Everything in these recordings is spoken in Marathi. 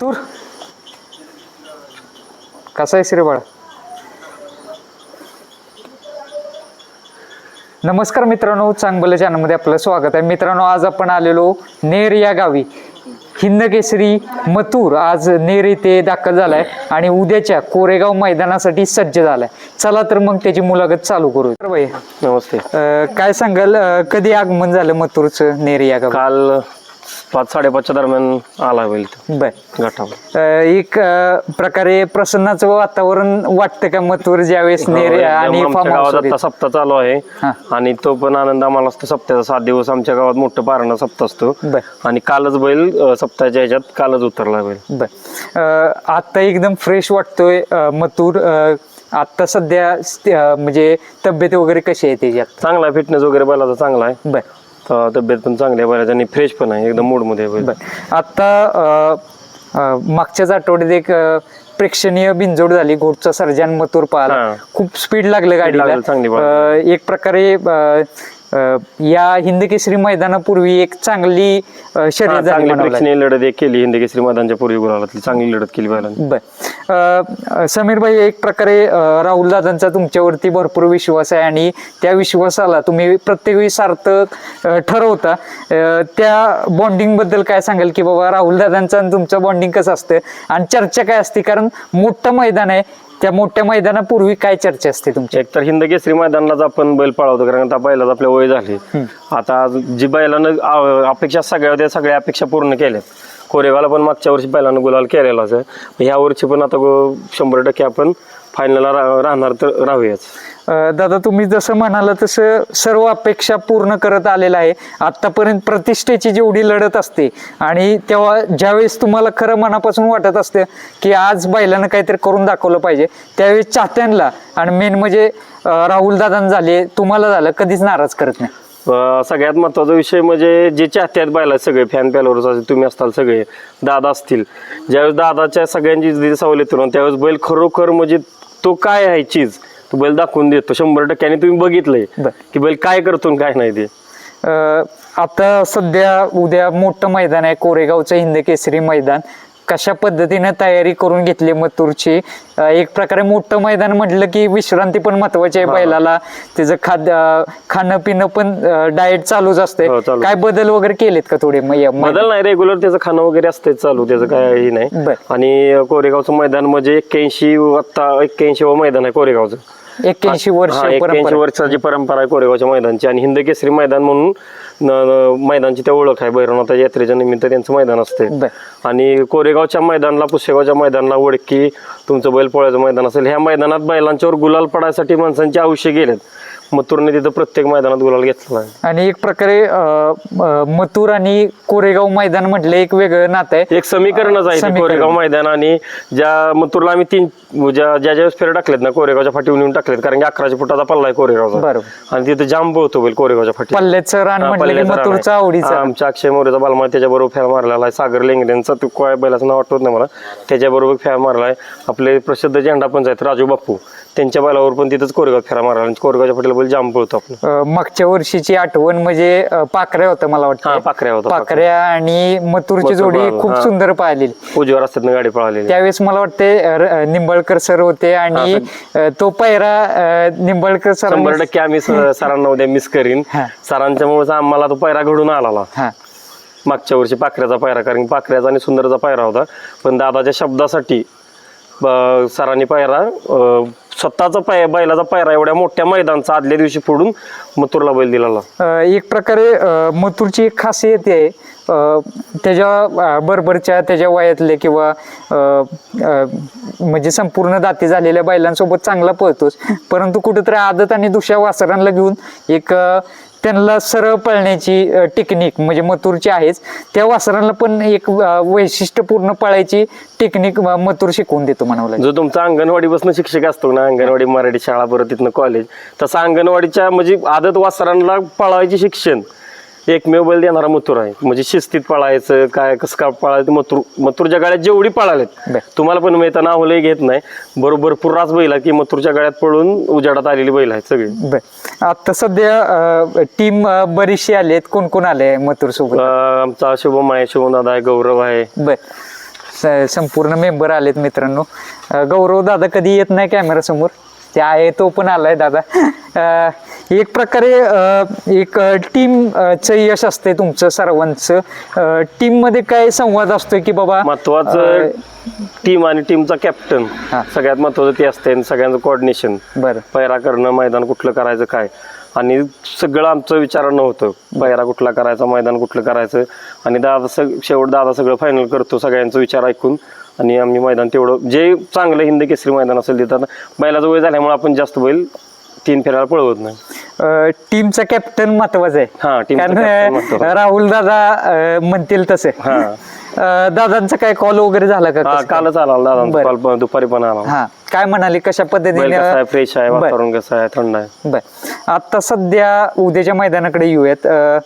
तूर? कसा आहे बाळा नमस्कार मित्रांनो चांगलं चॅनलमध्ये आपलं स्वागत आहे. मित्रांनो आज आपण आलेलो नेर या गावी. हिंद केसरी मथुर. आज नेर इथे दाखल झालाय आणि उद्याच्या कोरेगाव मैदानासाठी सज्ज झालाय. चला तर मग त्याची मुलाखत चालू करू तर भाई नमस्ते. अं, काय सांगाल अं, कधी आगमन झालं मथुरचं नेर या गावी? काल पाच साडेपाचच्या दरम्यान आला होईल बर. गटावर. अ, एक अ, प्रकारे प्रसन्नाचं वातावरण वाटतं का मथुर ज्यावेळेस नेर आणि गावात आता सप्ताह चालू आहे. हा. आणि तो पण आनंद आम्हाला असतो. सप्त्याचा सात दिवस आमच्या गावात मोठं पारणं सप्ताह असतो. बर. आणि कालच बैल अं, सप्ताहाच्या ह्याच्यात कालच उतरला बैल. बर. अ, आता एकदम फ्रेश वाटतोय अ, अ, आता सध्या अ, म्हणजे तब्येत वगैरे कशी आहे त्याच्यात चांगला फिटनेस वगैरे बैलाचा चांगला आहे. बर. अं, तब्येत पण चांगली आहे बैलाची आणि फ्रेश पण आहे एकदम मूडमध्ये आहे बैल बर आता अ, अ, मागच्याच आठवड्यात एक अ, प्रेक्षणीय बिनजोड झाली घोटचा सर्जन मथुर पाहिला हा. खूप स्पीड लागलं गाडीला लागलं, चांगली. अ, एक प्रकारे अ, या हिंद केसरी मैदानापूर्वी एक चांगली शर्यत झाली चांगली म्हणावं लागेल. प्रेक्षणीय लढत एक केली हिंदी केसरी मैदानच्या पूर्वी गुलालातली चांगली लढत केली बैलांनी बर. समीर भाई एक प्रकारे अ, राहुल दादांचा तुमच्यावरती भरपूर विश्वास आहे आणि त्या विश्वासाला तुम्ही प्रत्येक वेळी सार्थक अ, ठरवता. अ, त्या बॉन्डिंगबद्दल काय सांगाल की बाबा राहुल दादांचं आणि तुमचं बॉन्डिंग कसं असतं? आणि चर्चा काय असते? कारण मोठं मैदान आहे. त्या मोठ्या मैदानापूर्वी काय चर्चा असते तुमची? एक तर हिंद केसरी मैदानालाच आपण बैल पळवतो कारण आता बैलाच आपल्या वय झाले. आता जी बैलानं आ- अपेक्षा सगळ्या होत्या सगळ्या अपेक्षा पूर्ण केल्यात. कोरेगावला पण मागच्या वर्षी बैलानं गुलाल केलेलाच आहे ह्या वर्षी पण आता गो- शंभर टक्के आपण फायनलला राहणार तर राहूयाच दादा तुम्ही जसं म्हणाला तसं सर्व अपेक्षा पूर्ण करत आलेलं आहे. आत्तापर्यंत प्रतिष्ठेची जेवढी लढत असते आणि तेव्हा ज्यावेळेस तुम्हाला खरं मनापासून वाटत असतं की आज बैलानं काहीतरी करून दाखवलं पाहिजे त्यावेळेस चाहत्यांना आणि मेन म्हणजे राहुल दादांना झाले तुम्हाला झालं कधीच नाराज करत नाही. सगळ्यात महत्त्वाचा विषय म्हणजे जे चाहत्यात आहेत बैला सगळे फॅन पॅलवर असतील तुम्ही असताल सगळे दादा असतील. ज्यावेळेस दादाच्या सगळ्यांची सवलत त्यावेळेस बैल खरोखर म्हणजे तो काय आहे चीज? तो बैल दाखवून देतो शंभर टक्के आणि तुम्ही बघितलंय. बर. की बैल काय करतो आणि काय नाही ते. अ, आता सध्या उद्या मोठं मैदान आहे कोरेगावचं हिंद केसरी मैदान. कशा पद्धतीने तयारी करून घेतली मथुरची? अ, एक प्रकारे मोठं मैदान म्हटलं की विश्रांती पण महत्वाची आहे बैलाला. त्याचं खाद्य अ, खाणं पिणं पण डाएट चालूच असते. हो. काय बदल वगैरे केलेत का थोडे? बदल नाही. रेग्युलर त्याचं खाणं वगैरे असते चालू. त्याचं काही नाही. आणि कोरेगावचं मैदान म्हणजे एक्क्याऐंशी आता एक्क्याऐंशी मैदान आहे कोरेगावचं. एक्क्याऐंशी वर्ष एक्क्याऐंशी वर्षाची परंपरा आहे कोरेगावच्या मैदानची आणि हिंद केसरी मैदान म्हणून मैदानची त्या ओळख आहे. भैरवनाथा यात्रेच्या निमित्त त्यांचं मैदान असते. आणि कोरेगावच्या मैदानाला पुसेगावच्या मैदानाला वडकी तुमचं बैल पोळ्याचं मैदान असेल. ह्या मैदानात बैलांच्यावर गुलाल पडायसाठी माणसांची आयुष्य गेलेत. मथुरने तिथं प्रत्येक मैदानात गुलाल घेतला आहे आणि एक प्रकारे अ, मथुर आणि कोरेगाव मैदान म्हटलं एक वेगळं नातं आहे. एक समीकरणच आहे ते समीकरण. कोरेगाव मैदान आणि ज्या मथुरला आम्ही तीन ज्या ज्या ज्या फेर टाकलेत ना कोरेगावच्या फाटीवर नेऊन टाकलेत कारण की अकराशे फुटाचा पल्ला आहे कोरेगावचा. बरोबर. आणि तिथे जाम पळतो बैल कोरेगावच्या फाटी पल्ल्याचं रान हा, म्हटलं की पल्ल्याचं रान आहे. मथुरचा आवडीचा. हा, आमच्या अक्षय मोरेचा बालमा त्याच्याबरोबर फेर मारलेला आहे. सागर लेंगरेंचा तो काय बैलाचं नाव आठवत नाही मला. त्याच्याबरोबर फेर मारला आहे आपले प्रसिद्ध झेंडा पंच आहेत राजू बापू. त्यांच्या बैलावर पण तिथंच कोरेगाव फेरा मारला आणि कोरेगावच्या फाटीला बैल जाम पळतो आपण अ, मागच्या वर्षीची आठवण म्हणजे अ, पाखऱ्या होतं मला हा, वाटतं पाखऱ्या होता, पाखऱ्या आणि मथुरची मथुर जोडी पाहिलं, खूप हा. सुंदर पाहिलेली उजव्या रस्त्यातनं गाडी पळालेली. त्यावेळेस मला वाटते अ, र- अ, निंबाळकर सर होते आणि अ, तो पैरा अ, निंबाळकर सर शंभर टक्के आम्ही स- सरांना उद्या मिस करीन. हा. सरांच्या मुळे आम्हाला तो पायरा घडून आला हा. मागच्या वर्षी पाखऱ्याचा पायरा कारण की पाखऱ्याचा आणि सुंदरचा पायरा होता. पण दादाच्या शब्दासाठी ब- सरांनी पायरा अं, स्वतःचा पाय बैलाचा पायरा एवढ्या मोठ्या मैदानचा आदल्या दिवशी फोडून मथुरला बैल दिला एक प्रकारे मथुरची एक खासियत आहे त्याच्या अ, बरोबरच्या त्याच्या वयातले किंवा म्हणजे संपूर्ण दाती झालेल्या बैलांसोबत चांगला पळतोच परंतु कुठेतरी आदत आणि दुसऱ्या वासरांना घेऊन एक त्यांना सरळ पळण्याची टेक्निक म्हणजे मथुरची आहेच. त्या वासरांना पण एक वैशिष्ट्यपूर्ण पळायची टेक्निक मथुर शिकवून देतो म्हणाला जो तुमचा अंगणवाडीपासून शिक्षक असतो ना अंगणवाडी मराठी शाळा बरोबर तिथनं कॉलेज तसं अंगणवाडीच्या म्हणजे आदत वासरांना पळायचे शिक्षण. एकमेव बैल देणारा मथुर आहे. म्हणजे शिस्तीत पळायचं काय कसं काय पळायचं मथुर मथुरच्या गाड्यात जेवढी पळालेत. तुम्हाला पण मिळतं नाव लय घेत नाही. बरोबर पुराच बैल आहे की मथुरच्या गाड्यात पळून उजाडात आलेली बैल आहेत सगळी. आता सध्या टीम बरीचशी आलेत कोण कोण आले मथुर सोबत आमचा शुभम आहे शुभम दादा आहे गौरव आहे. बर संपूर्ण मेंबर आलेत मित्रांनो. गौरव दादा कधी येत नाही कॅमेरा समोर? ते आहे तो पण आलाय दादा. एक प्रकारे एक टीम च यश असते तुमचं सर्वांचं. टीममध्ये काय संवाद असतोय की बाबा महत्वाचं टीम आणि टीमचा कॅप्टन. सगळ्यात महत्वाचं ते असते आणि सगळ्यांचं कोऑर्डिनेशन बरं. पैरा करणं मैदान कुठलं करायचं काय? आणि सगळं आमचं विचारणं होतं. पैरा कुठला करायचा मैदान कुठलं करायचं? आणि दादा सग शेवट दादा सगळं फायनल करतो सगळ्यांचं विचार ऐकून. आणि आम्ही मैदान तेवढं जे चांगलं हिंद केसरी मैदान असेल तिथं बैलाचा वय झाल्यामुळे आपण जास्त बैल तीन फेरायला पळवत नाही. टीमचा कॅप्टन महत्त्वाचा आहे. हा, team चा captain कारण महत्त्वाचा. राहुल दादा म्हणतील तसे. हा. अ, दादांचा काय कॉल वगैरे झाला का हा कसं काय? कालच आला दादा बरं. काल पण दुपारी पण आला. हा काय म्हणाले कशा बैल कसा आहे पद्धतीने फ्रेश आहे बरं. वातावरण कसं आहे थंड आहे. बर. आता सध्या उद्याच्या मैदानाकडे येऊयात. अ,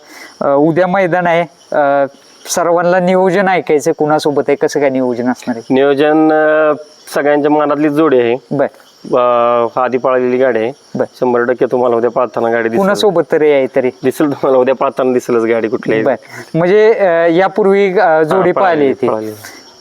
अ, उद्या मैदान आहे. अ, सर्वांना नियोजन ऐकायचं कुणासोबत आहे कसं काय नियोजन असणार आहे? नियोजन अं, सगळ्यांच्या मनातली जोडी आहे. बर. अं, आधी पळालेली गाडी आहे. शंभर टक्के तुम्हाला उद्या पाळताना गाडी दिसेल. कुणासोबत तरी आहे तरी. दिसेल तुम्हाला उद्या पाळताना दिसेलच गाडी कुठली म्हणजे यापूर्वी जोडी पाहिली होती.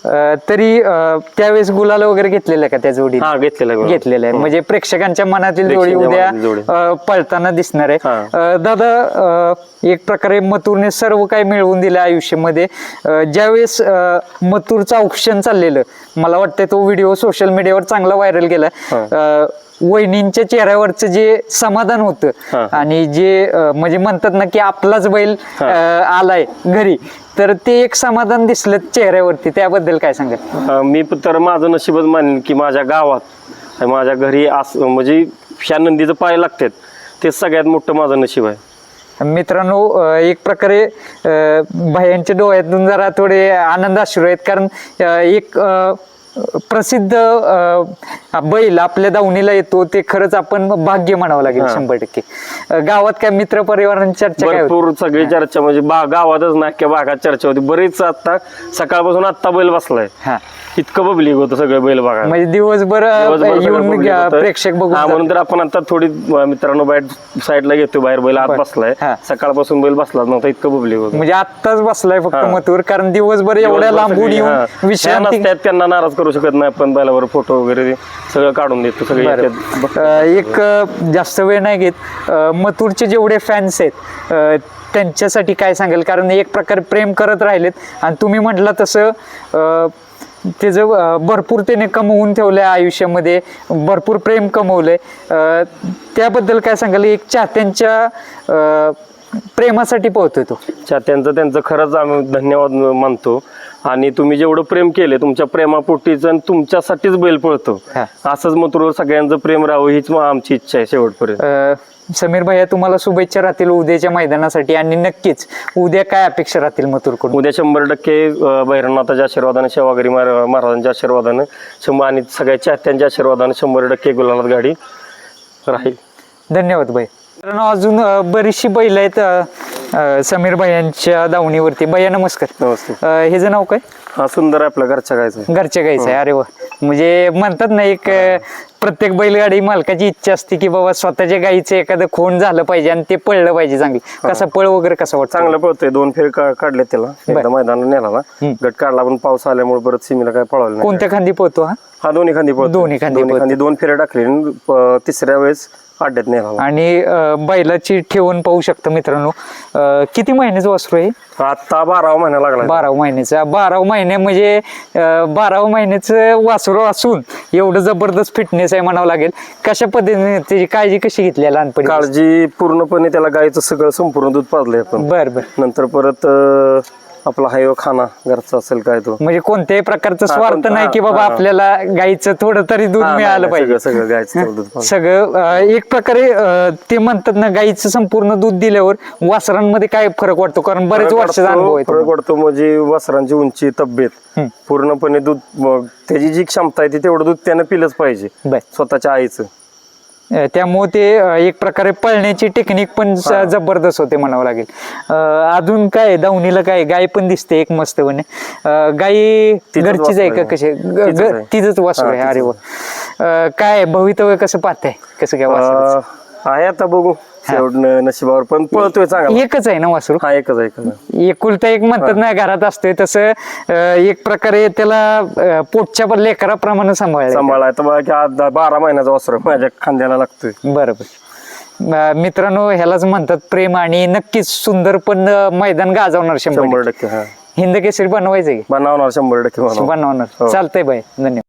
अ, तरी अ, त्यावेळेस गुलाल वगैरे घेतलेलं का त्या जोडी हा घेतलेला आहे. घेतलेलं आहे. म्हणजे प्रेक्षकांच्या मनातील जोडी प्रेक्षकांच्या उद्या मनातील जोडी. अ, पळताना दिसणार आहे. हा. अ, दादा अ, एक प्रकारे मथुरने सर्व काही मिळवून दिलं आयुष्यामध्ये. अ, ज्यावेळेस अ, मथुरचं औक्षण चाललेलं मला वाटतं तो व्हिडिओ सोशल मीडियावर चांगला व्हायरल गेला. अ, वहिनींच्या चेहऱ्यावरचं जे समाधान होतं. आणि जे म्हणजे म्हणतात ना की आपलाच बैल आलाय घरी. तर ते एक समाधान दिसलं चेहऱ्यावरती. त्याबद्दल काय सांगाल? अं, मी तर माझं नशीबच मानेन की माझ्या गावात माझ्या घरी अस म्हणजे ह्या नंदीचं पाय लागतात. ते सगळ्यात मोठं माझं नशीब आहे. मित्रांनो एक प्रकारे भयांच्या डोळ्यातून जरा थोडे आनंद अश्रू आहेत. कारण एक प्रसिद्ध बैल आपल्या दावणीला येतो ते खरंच आपण भाग्य म्हणावं लागेल. शंभर टक्के. गावात काय मित्र परिवारांची चर्चा? भरपूर सगळी चर्चा म्हणजे गावातच ना अख्ख्या भागात चर्चा होती. बरीच आता सकाळपासून आत्ता बैल बसलाय. हा. इतकं पब्लिक होतं सगळं बैल बघा म्हणजे दिवसभर येऊन प्रेक्षक बघून हा, म्हणून तर आपण आता थोडी मित्रांनो बाहेर साईडला घेतो बाहेर बैल आत. बसलाय. सकाळपासून बैल बसलाच नव्हता इतकं पब्लिक होतं. म्हणजे आत्ताच बसलाय फक्त. मथुर कारण दिवसभर एवढ्या लांबून येऊन असतात, त्यांना नाराज करू शकत नाही आपण बैलावर फोटो वगैरे सगळं काढून देतो सगळे बरं. येतात. अ, एक अ, जास्त वेळ नाही घेत. अ, मथुरचे जेवढे फॅन्स आहेत अ, त्यांच्यासाठी काय सांगेल? कारण एक प्रकारे प्रेम करत राहिलेत. आणि तुम्ही म्हटलं तसं अ, त्याचं अ, भरपूर त्याने कमवून ठेवलंय आयुष्यामध्ये. भरपूर प्रेम कमवलंय. अ, त्याबद्दल काय सांगाल? एक चाहत्यांच्या अ, प्रेमासाठी पोहतोय तो. अच्छा, त्यांचं त्यांचं खरंच आम्ही धन्यवाद मानतो. आणि तुम्ही जेवढं प्रेम केले तुमच्या प्रेमापोटीच आणि तुमच्यासाठीच बैल पळतो. हा. असंच मग सगळ्यांचं प्रेम राहावं हीच मग आमची इच्छा आहे शेवटपर्यंत. समीर भैया तुम्हाला शुभेच्छा राहतील उद्याच्या मैदानासाठी आणि नक्कीच उद्या काय अपेक्षा राहतील मथुरकडून? उद्या शंभर टक्के भैरवनाथाच्या आशीर्वादाने महारा- महाराजांच्या आशीर्वादाने शंभर आणि सगळ्या चाहत्यांच्या आशीर्वादाने शंभर टक्के गुलालात गाडी राहील. धन्यवाद भाई अजून बरीचशी बैल आहेत अ, अ, समीर भैयांच्या दावणीवरती. भैया नमस्कार. नमस्ते. अ, हे जे नाव काय? हा सुंदर आहे आपल्या घरच्या गायचं. घरच्या गाईचं आहे. अरे वा. म्हणजे म्हणतात ना एक अ, प्रत्येक बैलगाडी मालकाची इच्छा असते की बाबा स्वतःच्या गाईचं एखादं खोंड झालं पाहिजे आणि ते पळलं पाहिजे चांगलं. कसं पळ वगैरे कसं वाटतं? चांगलं पळतोय. दोन फेर का- काढले त्याला. एकदा मैदानाला नेला हम्म. गट काढला पण पाऊस आल्यामुळे परत सिमीला काय पळवलं नाही. कोणत्या खांदी पोहतो हा? हा दोन्ही खांदी पळतो दोन्ही खांदी दोन्ही खांदी दोन फेऱ्या टाकले आणि प- तिसऱ्या वेळेस अड्ड्यात नेला आणि अ, बैलाची ठेवून पाहू शकता मित्रांनो. अ, किती महिन्याचं वासरू आहे? आता बारावा महिना लागला. बाराव महिन्याचा. बाराव महिने म्हणजे अं, बाराव महिन्याचं वासरू असून एवढं जबरदस्त फिटनेस आहे म्हणावं लागेल. कशा पद्धतीने त्याची काळजी कशी घेतली आहे लहानपणी? काळजी पूर्णपणे त्याला गायचं सगळं संपूर्ण दूध पाजलंय आपण. बर बर. नंतर परत अं, आपला हायव खाना घरचा असेल काय तो म्हणजे कोणत्याही प्रकारचं हा, स्वार्थ कोणता- नाही की बाबा हा, हा. आपल्याला गाईचं थोडं तरी दूध हा, मिळालं नाही, पाहिजे सगळं सगळं गायचं तेवढं दूध पाजलं. सगळं अं, एक प्रकारे अं, ते म्हणतात ना गाईचं संपूर्ण दूध दिल्यावर वासरांमध्ये काय फरक वाटतो कारण बरेच फरक वर्षाचा अनुभव आहे फरक तुम्हाला. वाटतो म्हणजे वासरांची उंची तब्येत हम्म. पूर्णपणे दूध मग त्याची जी क्षमता आहे ती तेवढं दूध त्यानं पिलंच पाहिजे बर स्वतःच्या आईचं त्यामुळे ते एक प्रकारे पळण्याची टेक्निक पण. जबरदस्त होते म्हणावं लागेल. अजून काय दावणीला काय गाय पण दिसते एक मस्त म्हणे. गाई तिचंच घरचीच आहे का कशी. तिचंच. तिचंच वासरू आहे. अरे वा. काय भवितव्य कसं पाहताय? कसं काय आहे आता बघू. शेवट नशिबावर पण पळतोय चांगला. एकच आहे ना वासरू? हा एकच आहे, एकच आहे. एकुलता एक म्हणतात ना घरात असतोय तसं अं, एक प्रकारे त्याला अं, पोटच्या पण लेकराप्रमाणे सांभाळायला सांभाळाय तर आज दहा- बारा महिन्याचा वस्त्र माझ्या खांद्याला लागतोय. बरोबर अं, मित्रांनो ह्यालाच म्हणतात प्रेम आणि नक्कीच सुंदर पण अं, मैदान गाजवणार शंभर शंभर टक्के. हा. हिंद केसरी बनवायचं की? बनवणार शंभर टक्के बनवणार. बनवणार. हो. चालतंय बाय धन्यवाद.